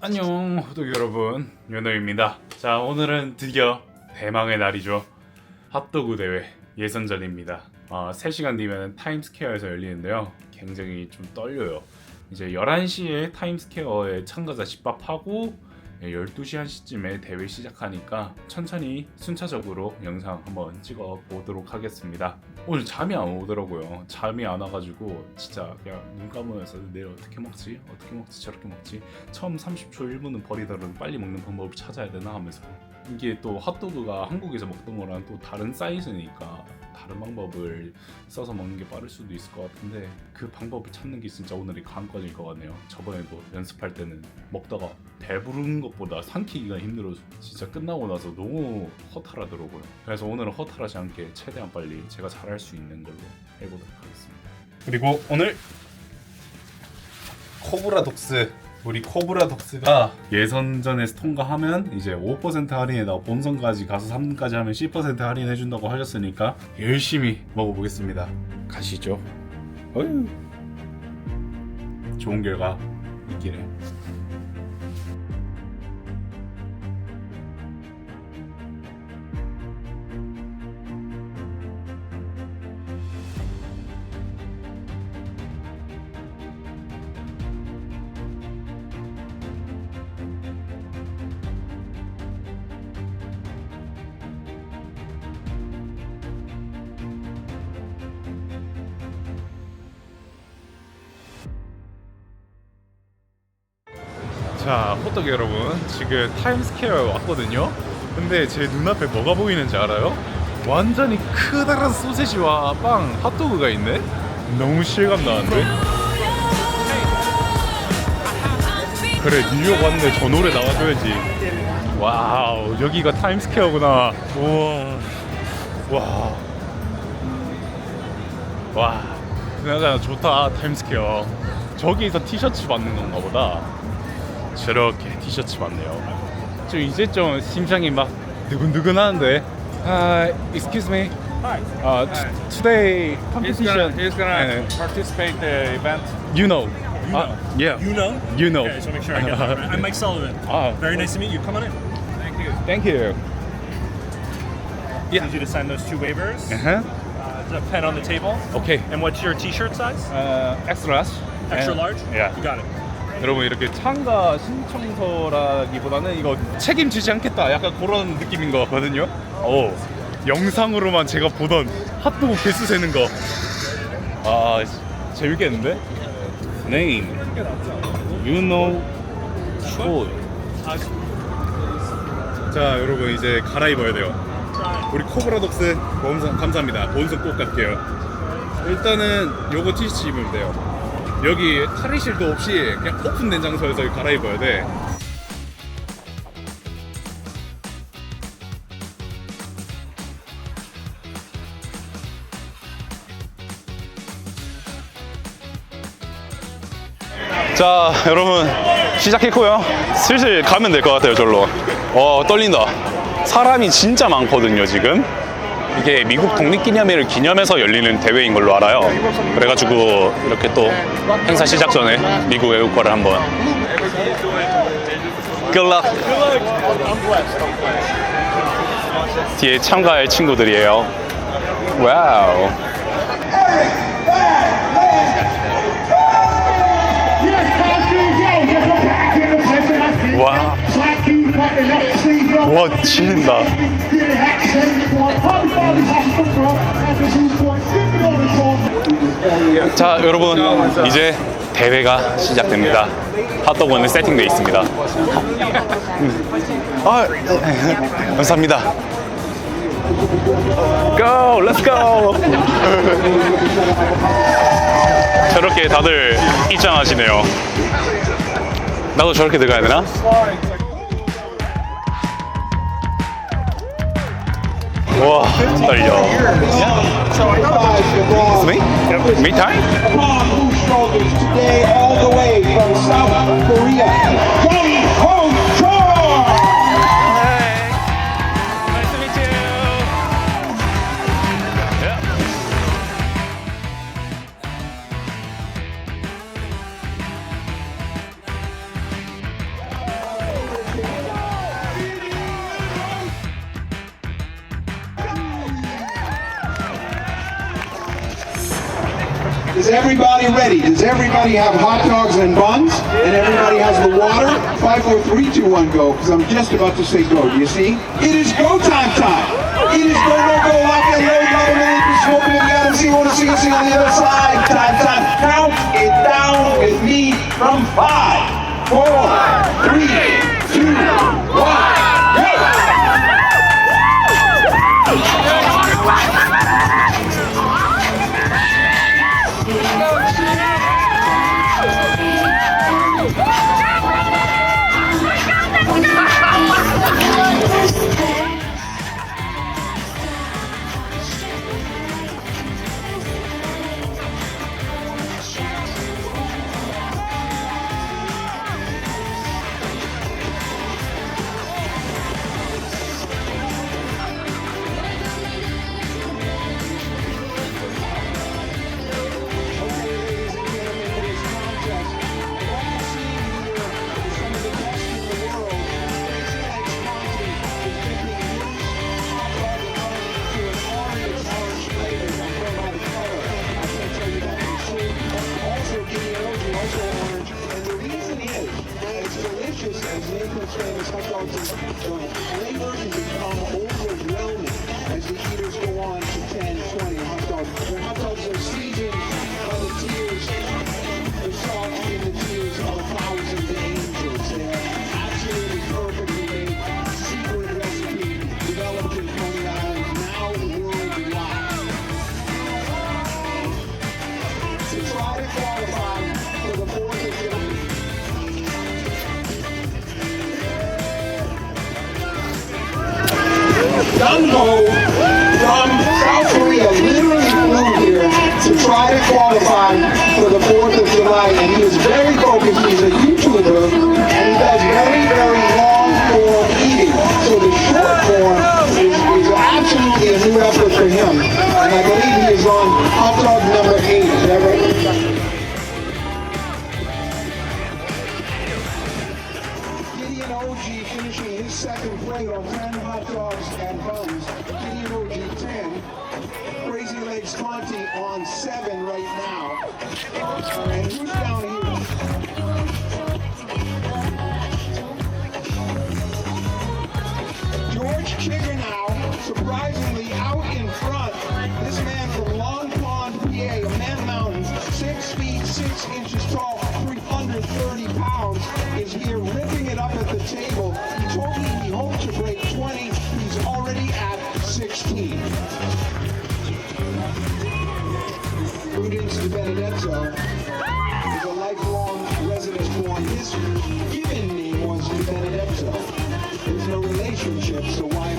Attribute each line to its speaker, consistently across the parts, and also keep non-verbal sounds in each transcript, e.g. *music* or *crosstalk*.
Speaker 1: 안녕 호독 여러분. 연호입니다. 자 오늘은 드디어 대망의 날이죠. 핫도그 대회 예선전입니다. 아, 3시간 뒤면 타임스퀘어에서 열리는데요. 굉장히 좀 떨려요. 이제 11시에 타임스퀘어에 참가자 집합하고 12시 1시쯤에 대회 시작하니까 천천히 순차적으로 영상 한번 찍어 보도록 하겠습니다. 오늘 잠이 안 오더라고요. 잠이 안 와가지고 진짜 그냥 눈 감으면서 내일 어떻게 먹지? 어떻게 먹지? 저렇게 먹지? 처음 30초 1분은 버리더라도 빨리 먹는 방법을 찾아야 되나 하면서 이게 또 핫도그가 한국에서 먹던 거랑 또 다른 사이즈니까 다른 방법을 써서 먹는 게 빠를 수도 있을 것 같은데 그 방법을 찾는 게 진짜 오늘이 관건일 것 같네요. 저번에도 연습할 때는 먹다가 배부른 것보다 삼키기가 힘들어서 진짜 끝나고 나서 너무 허탈하더라고요. 그래서 오늘은 허탈하지 않게 최대한 빨리 제가 잘할 수 있는 걸로 해보도록 하겠습니다. 그리고 오늘 코브라 독스 우리 코브라 독스가 예선전에서 통과하면 이제 5% 할인에다가 본선까지 가서 3등까지 하면 10% 할인해 준다고 하셨으니까 열심히 먹어보겠습니다. 가시죠. 어휴. 좋은 결과 있기를. 자, 호떡 여러분, 지금 타임스퀘어에 왔거든요. 근데 제 눈앞에 뭐가 보이는지 알아요? 완전히 크다란 소세지와 빵, 핫도그가 있네. 너무 실감 나는데. 그래, 뉴욕 왔는데 저 노래 나와줘야지. 와우, 여기가 타임스퀘어구나. 우와, 와, 와, 그나저나 좋다 타임스퀘어. 저기서 티셔츠 받는 건가 보다. 저렇게 티셔츠 받네요. 좀 이제 좀 심장이 막 두근두근하는데. Uh, excuse me.
Speaker 2: Hi.
Speaker 1: Uh, t- today
Speaker 2: He's
Speaker 1: competition.
Speaker 2: gonna, he's gonna
Speaker 1: uh,
Speaker 2: participate the event.
Speaker 1: you know.
Speaker 2: You
Speaker 1: Uh,
Speaker 2: know.
Speaker 1: yeah.
Speaker 2: You know?
Speaker 1: You know.
Speaker 2: Okay, so make sure I get that right. I'm Mike Sullivan. *laughs*
Speaker 1: Ah.
Speaker 2: Very nice to meet you. Come on in. Thank you.
Speaker 1: Thank you.
Speaker 2: Need you to sign those two waivers.
Speaker 1: Uh-huh.
Speaker 2: Uh, the pen on the table.
Speaker 1: Okay.
Speaker 2: And what's your t-shirt size?
Speaker 1: Uh, extra large.
Speaker 2: Extra
Speaker 1: And-
Speaker 2: large?
Speaker 1: Yeah.
Speaker 2: You got it.
Speaker 1: 여러분 이렇게 참가 신청서라기보다는 이거 책임지지 않겠다 약간 그런 느낌인 것 같거든요. 오 영상으로만 제가 보던 핫도그 개수 세는 거. 아 재밌겠는데? Name. You know Choi. 자 여러분 이제 갈아입어야 돼요. 우리 코브라독스 감사합니다. 본선 꼭 갈게요. 일단은 요거 티셔츠 입으면 돼요. 여기 탈의실도 없이 그냥 오픈된 장소에서 갈아입어야 돼. 자, 여러분 시작했고요. 슬슬 가면 될 것 같아요, 절로. 어, 떨린다. 사람이 진짜 많거든요, 지금. 이게 미국 독립기념일을 기념해서 열리는 대회인 걸로 알아요. 그래가지고 이렇게 또 행사 시작 전에 미국 외국어를 한번. Good luck. 뒤에 참가할 친구들이에요. 와우. 와, 와, 지린다. 자, 여러분, 이제 대회가 시작됩니다. 핫도그는 세팅되어 있습니다. 아, *laughs* 감사합니다. Go, let's go. 저렇게 다들 입장하시네요. 나도 저렇게 들어가야 되나? Whoa, there you go. Me? Me time?
Speaker 3: Hot dogs and buns? And everybody has the water? Five, four, three, two, one, go. Because I'm just about to say go. Do you see? It is go time time. It is go, go, go, lock and load, lock and load. Be smoking in the Adam See, want to see us on the other side. Time, time. Count it down with me from five, four, three, two, Woo! Korea literally flew here to try to qualify for the 4th of July, and he is very focused. He's a YouTuber, and he does very, very long form eating. So the short form is, is absolutely a new effort for him. And I believe he is on hot dog number 8. Is a lifelong. His given name was de Benedetto. There's no relationship, so why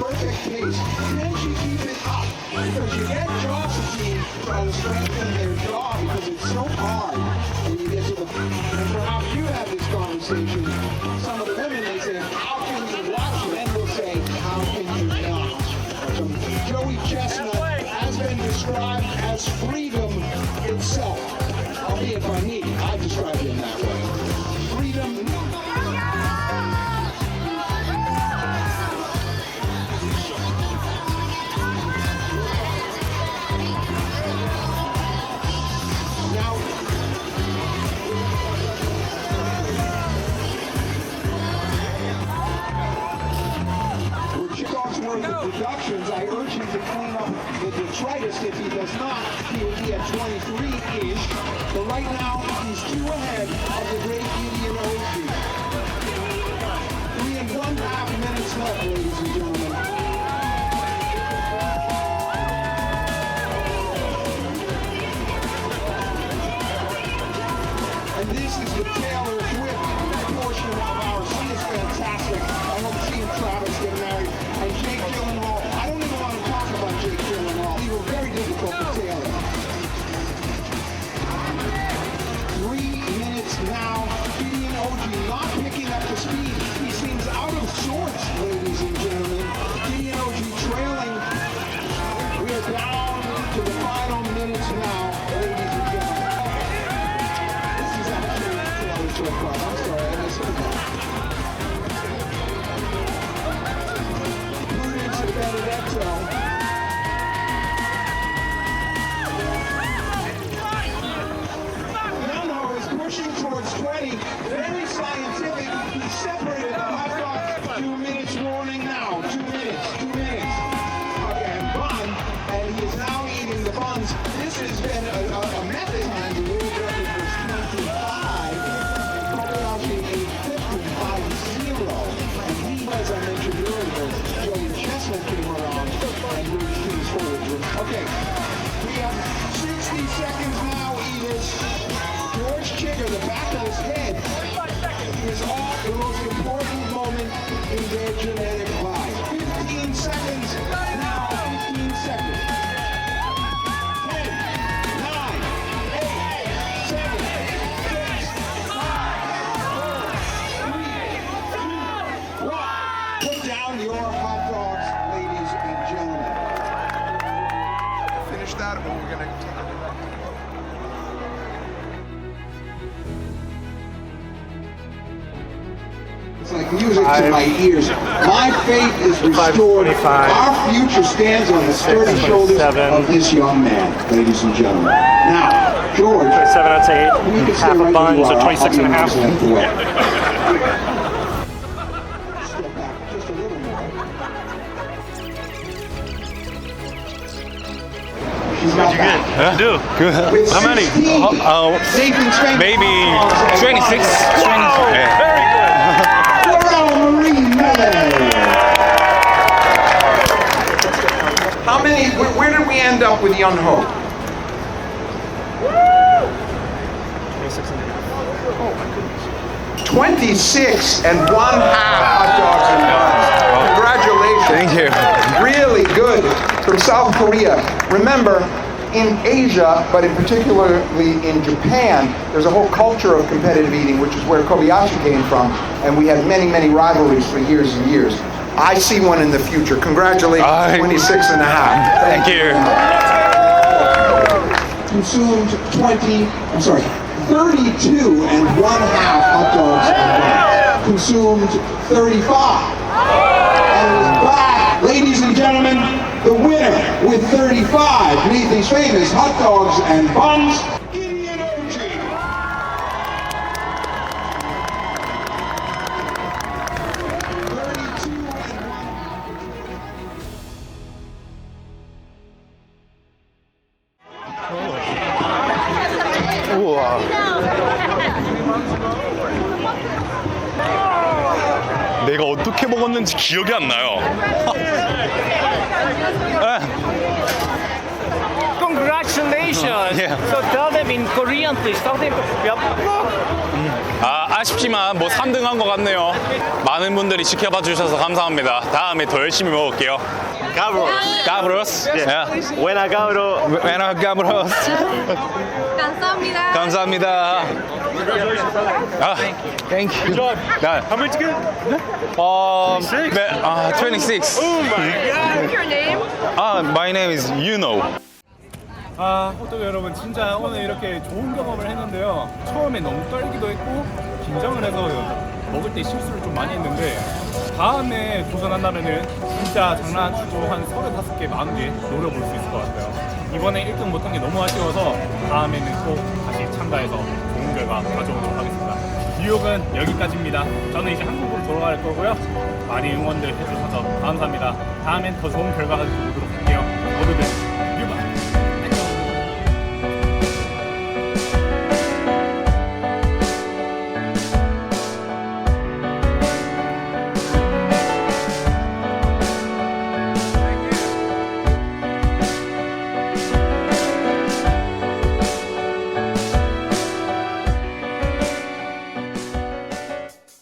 Speaker 3: perfect pace. Can she keep it up? Because you get jaw fatigue trying to strengthen their jaw because it's so hard when you get to the. And perhaps you have this conversation. Some of the women The back of his head. Is all the most important moment in their genetic music Five. to my ears. My faith is restored. Our future stands on the sturdy shoulders of this young man, ladies and gentlemen. Now, George.
Speaker 2: 27, out of eight. half a bun, so 26 and a half.
Speaker 3: What'd you get?
Speaker 2: Do?
Speaker 3: Good.
Speaker 2: How many?
Speaker 3: Uh, uh,
Speaker 1: maybe 26.
Speaker 3: Wow. Yeah.
Speaker 4: How many? Where, where did we end up with Young Ho? 26 and one half hot dogs and buns. Congratulations.
Speaker 1: Thank you.
Speaker 4: Really good from South Korea. Remember, in Asia, but in particularly in Japan, there's a whole culture of competitive eating, which is where Kobayashi came from, and we had many, many rivalries for years and years. I see one in the future. Congratulations,
Speaker 1: Aye.
Speaker 4: 26 and a half.
Speaker 1: Thank you.
Speaker 3: consumed 20, I'm sorry, 32 and one half hot dogs. Consumed 35. And back, ladies and gentlemen, the winner with 35, Nathan's famous hot dogs and buns,
Speaker 1: Yeah.
Speaker 5: So tell them in Korean, please. Tell them. Yup.
Speaker 1: 아, 아쉽지만 뭐 3등 한 것 같네요. 많은 분들이 지켜봐 주셔서 감사합니다. 다음에 더 열심히 먹을게요.
Speaker 5: Gabros.
Speaker 1: 까브로스.
Speaker 5: Buena cabro.
Speaker 1: 메나 까브로스.
Speaker 6: 감사합니다.
Speaker 1: 감사합니다. 아, thank you. 나,
Speaker 2: How much good?
Speaker 1: 어, 네, 아, 26.
Speaker 6: What's your name?
Speaker 1: 아, my name is Yuno.
Speaker 7: 아, 호떡 여러분 진짜 오늘 이렇게 좋은 경험을 했는데요. 처음에 너무 떨기도 했고 긴장을 해서 먹을 때 실수를 좀 많이 했는데 다음에 도전한다면은 진짜 장난 안 치고 한 35개, 40개 노려볼 수 있을 것 같아요. 이번에 1등 못한 게 너무 아쉬워서 다음에는 꼭 다시 참가해서 좋은 결과 가져오도록 하겠습니다. 뉴욕은 여기까지입니다. 저는 이제 한국으로 돌아갈 거고요. 많이 응원들 해주셔서 감사합니다. 다음엔 더 좋은 결과 가지고 오도록 할게요. 모두들